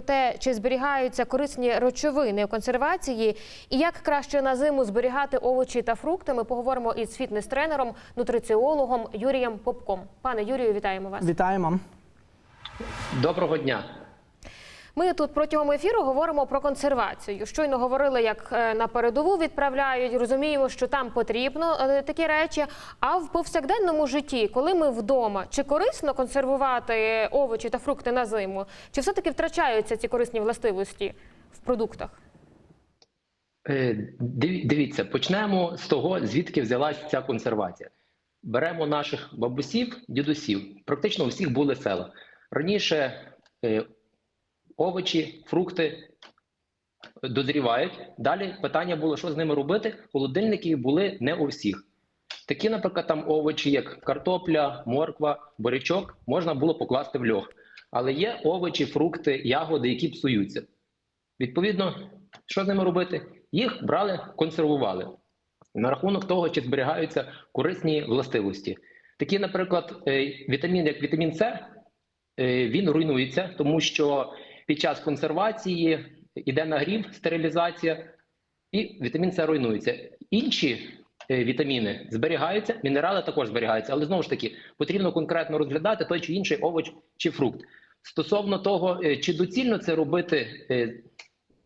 про те, чи зберігаються корисні речовини у консервації, і як краще на зиму зберігати овочі та фрукти. Ми поговоримо із фітнес-тренером, нутриціологом Юрієм Попком. Пане Юрію, вітаємо вас. Вітаємо. Доброго дня. Ми тут протягом ефіру говоримо про консервацію. Щойно говорили, як е, на передову відправляють. Розуміємо, що там потрібно е, такі речі. А в повсякденному житті, коли ми вдома, чи корисно консервувати овочі та фрукти на зиму, чи все таки втрачаються ці корисні властивості в продуктах? Е, Дивіться, почнемо з того, звідки взялась ця консервація. Беремо наших бабусів, дідусів. Практично у всіх були села. Раніше овочі, фрукти дозрівають. Далі питання було, що з ними робити. Холодильники були не у всіх. Такі, наприклад, там овочі, як картопля, морква, бурячок, можна було покласти в льох. Але є овочі, фрукти, ягоди, які псуються. Відповідно, що з ними робити? Їх брали, консервували на рахунок того, чи зберігаються корисні властивості. Такі, наприклад, е, вітамін, як вітамін С, е, він руйнується, тому що під час консервації йде нагрів, стерилізація, і вітамін С руйнується. Інші е, вітаміни зберігаються, мінерали також зберігаються, але знову ж таки потрібно конкретно розглядати той чи інший овоч чи фрукт. Стосовно того, е, чи доцільно це робити е,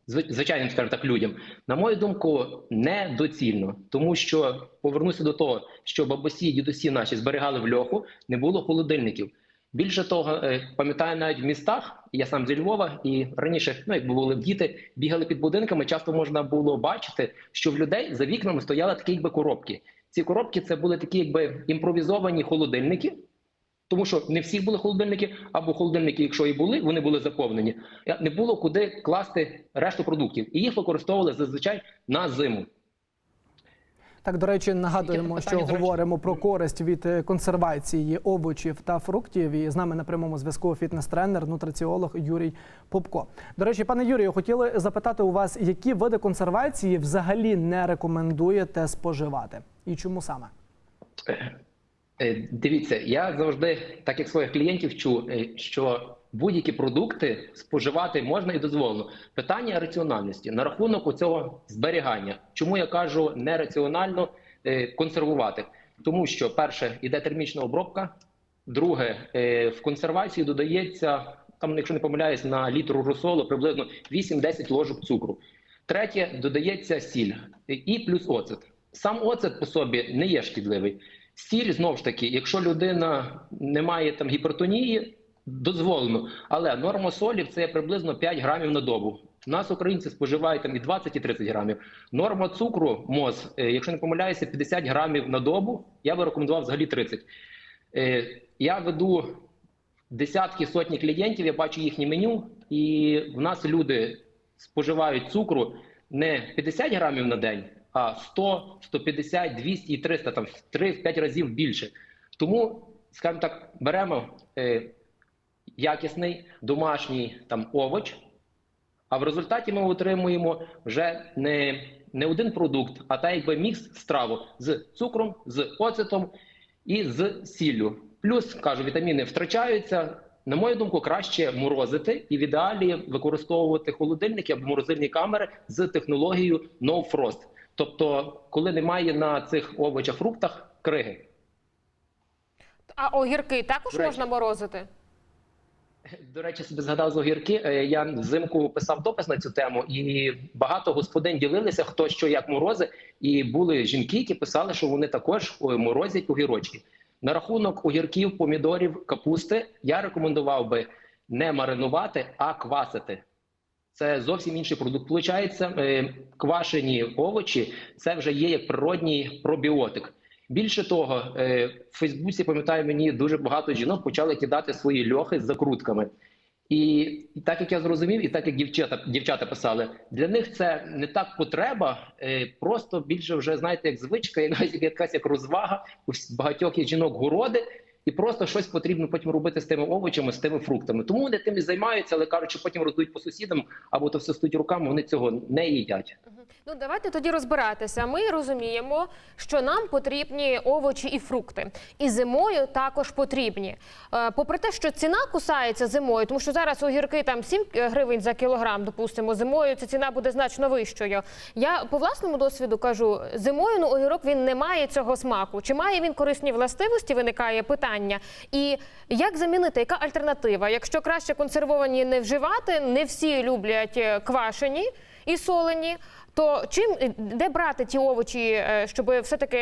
звичайним, скажімо так, людям, на мою думку, недоцільно, тому що повернуся до того, що бабусі, дідусі наші зберігали в льоху, не було холодильників. Більше того, е, пам'ятаю навіть в містах, я сам зі Львова, і раніше, ну якби були діти, бігали під будинками. Часто можна було бачити, що в людей за вікнами стояли такі, якби коробки. Ці коробки це були такі, якби імпровізовані холодильники, тому що не всіх були холодильники, або холодильники, якщо і були, вони були заповнені. Не було куди класти решту продуктів, і їх використовували зазвичай на зиму. Так, до речі, нагадуємо, питання, що речі? говоримо про користь від е, консервації овочів та фруктів. І з нами на прямому зв'язку фітнес-тренер, нутриціолог Юрій Попко. До речі, пане Юрію, хотіли запитати у вас, які види консервації взагалі не рекомендуєте споживати, і чому саме? Е, Дивіться, я завжди, так як своїх клієнтів, чу, е, що будь-які продукти споживати можна і дозволено. Питання раціональності на рахунок цього зберігання. Чому я кажу нераціонально е, консервувати? Тому що перше іде термічна обробка, друге в консервацію додається там, якщо не помиляюсь, на літру розсолу приблизно 8-10 ложок цукру. Третє додається сіль і плюс оцет. Сам оцет по собі не є шкідливий. Сіль знову ж таки, якщо людина не має там гіпертонії, дозволено. Але норма солі це приблизно 5 грамів на добу. У нас українці споживають там і 20, і 30 грамів. Норма цукру МОЗ, е, якщо не помиляюся, 50 грамів на добу. Я би рекомендував взагалі 30. Е, Я веду десятки сотні клієнтів, я бачу їхнє меню, і в нас люди споживають цукру не 50 грамів на день, 100, 150, 200 і 300, там в 3-5 разів більше. Тому, скажімо так, беремо е, якісний домашній там овоч, а в результаті ми отримуємо вже не, не один продукт, а так якби мікс страву з цукром, з оцетом і з сіллю. Плюс кажу, вітаміни втрачаються. На мою думку, краще морозити і в ідеалі використовувати холодильники або морозильні камери з технологією No Frost. Тобто, коли немає на цих овочах, фруктах криги. А огірки також речі. можна морозити? До речі, собі згадав з огірки. Е, Я взимку писав допис на цю тему, і багато господин ділилися, хто що як морози. І були жінки, які писали, що вони також морозять огірочки. На рахунок огірків, помідорів, капусти я рекомендував би не маринувати, а квасити. Це зовсім інший продукт. Получається, е, квашені овочі це вже є як природній пробіотик. Більше того, е, в Фейсбуці пам'ятаю, мені дуже багато жінок почали кидати свої льохи з закрутками. І, і так як я зрозумів, і так як дівчата, дівчата писали, для них це не так потреба, е, просто більше вже знаєте, як звичка, якась, якась як розвага. У багатьох є жінок городи, і просто щось потрібно потім робити з тими овочами, з тими фруктами. Тому вони тим і займаються, але кажуть, що потім роздують по сусідам або то все стоїть руками. Вони цього не їдять. Ну давайте тоді розбиратися. Ми розуміємо, що нам потрібні овочі і фрукти, і зимою також потрібні. Е, Попри те, що ціна кусається зимою, тому що зараз огірки там 7 гривень за кілограм, допустимо, зимою ця ціна буде значно вищою. Я по власному досвіду кажу, зимою ну огірок він не має цього смаку. Чи має він корисні властивості? Виникає питання. І як замінити, яка альтернатива? Якщо краще консервовані не вживати, не всі люблять е, квашені і солені. То чим де брати ті овочі, е, щоб все-таки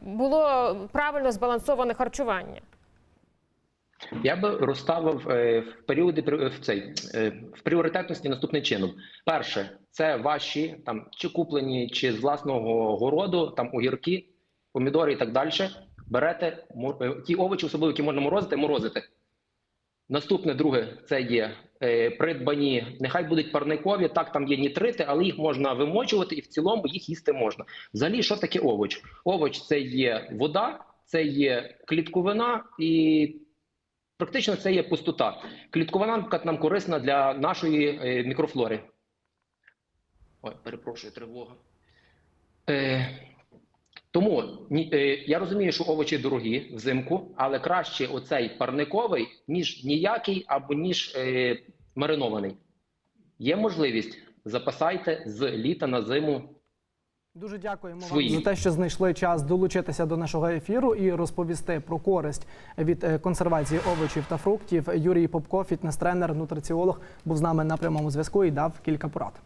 було правильно збалансоване харчування? Я би розставив е, в періоди в цей е, в пріоритетності наступним чином. Перше, це ваші там чи куплені, чи з власного городу, там огірки, помідори і так далі. Берете е, ті овочі, особливо які можна морозити, морозити. Наступне, друге, це є е, придбані, нехай будуть парникові, так там є нітрити, але їх можна вимочувати і в цілому їх їсти можна. Взагалі, що таке овоч? Овоч це є вода, це є клітковина і практично це є пустота. Клітковина нам корисна для нашої е, мікрофлори. Ой, перепрошую, тривога. Е, тому е, я розумію, що овочі дорогі взимку, але краще оцей парниковий, ніж ніякий або ніж е, маринований. Є можливість, запасайте з літа на зиму. Дуже дякуємо Свої. вам за те, що знайшли час долучитися до нашого ефіру і розповісти про користь від е, консервації овочів та фруктів. Юрій Попко, фітнес-тренер, нутриціолог, був з нами на прямому зв'язку і дав кілька порад.